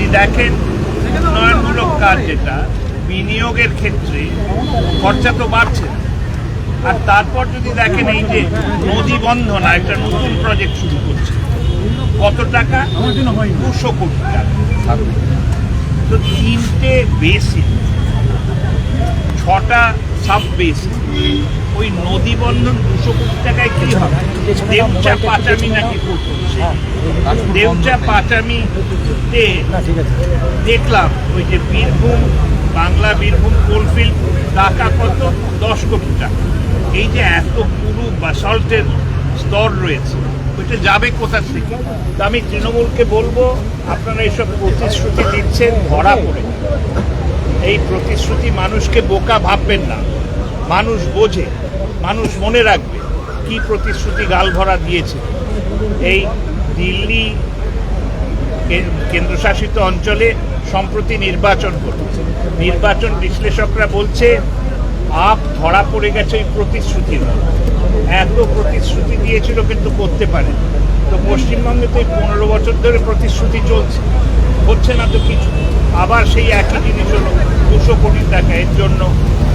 যদি দেখেন উন্নয়নমূলক কাজ যেটা বিনিয়োগের ক্ষেত্রে খরচা তো বাড়ছে। আর তারপর যদি দেখেন এই যে নদী বন্ধনা একটা নতুন প্রজেক্ট শুরু করছে কত টাকা? দুশো কোটি টাকা। তো তিনটে বেসিন ছটা সাব বেসিন ওই নদী বন্ধন দুশো কোটি টাকায় কি হবে? দেউচা পাচামি নাকি করছে দেউচা পাচামিতে দেখলাম ওই যে বীরভূম বাংলা বীরভূম কোলফিল্ড টাকা কত? দশ কোটি টাকা। এই যে এত পুরু বাসল্টের স্তর রয়েছে ওইটা যাবে কোথা থেকে? তো আমি তৃণমূলকে বলব আপনারা এইসব প্রতিশ্রুতি দিচ্ছেন ধরা পড়ে। এই প্রতিশ্রুতি মানুষকে বোকা ভাববেন না। মানুষ বোঝে, মানুষ মনে রাখবে কি প্রতিশ্রুতি গাল ভরা দিয়েছে। এই দিল্লি কেন্দ্রশাসিত অঞ্চলে সম্প্রতি নির্বাচন ঘটেছে। নির্বাচন বিশ্লেষকরা বলছে, আপ ধরা পড়ে গেছে ওই প্রতিশ্রুতির। এত প্রতিশ্রুতি দিয়েছিল কিন্তু করতে পারে তো পশ্চিমবঙ্গে তো এই পনেরো বছর ধরে প্রতিশ্রুতি চলছে। হচ্ছে না তো কিছু। আবার সেই একই জিনিস হলো দুশো কোটি টাকা এর জন্য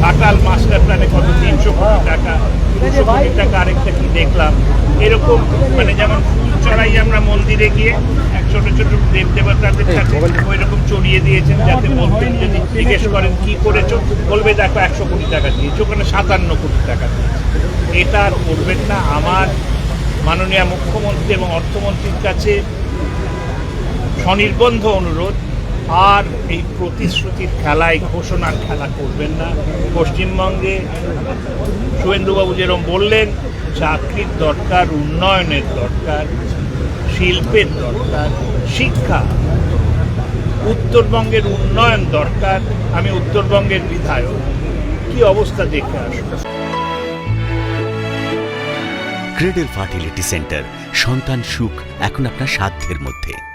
ঘাটাল মাস্টার প্ল্যানে কত তিনশো কোটি টাকা দুশো কোটি টাকা আরেকটা কি দেখলাম? এরকম মানে যেমন ফুল চড়াই আমরা মন্দিরে গিয়ে এক ছোট ছোট দেব দেবতাদের কাছে ওই রকম চড়িয়ে দিয়েছেন যাতে বলবেন যদি জিজ্ঞেস করেন কি করেছ? বলবে দেখো একশো কোটি টাকা দিয়েছ। ওখানে সাতান্ন কোটি টাকা দিয়েছে। এটা আর করবেন না। আমার মাননীয় মুখ্যমন্ত্রী এবং অর্থমন্ত্রীর কাছে স্বনির্বন্ধ অনুরোধ আর এই প্রতিশ্রুতির খেলায় ঘোষণার খেলা করবেন না। পশ্চিমবঙ্গে শুভেন্দুবাবু যেরকম বললেন, চাকরির দরকার, উন্নয়নের দরকার, শিল্পের দরকার, শিক্ষা। উত্তরবঙ্গের উন্নয়ন দরকার। আমি উত্তরবঙ্গের বিধায়ক। কি অবস্থা দেখে আসব ক্রেডেল ফার্টিলিটি সেন্টার, সন্তান সুখ এখন আপনার সাধ্যের মধ্যে।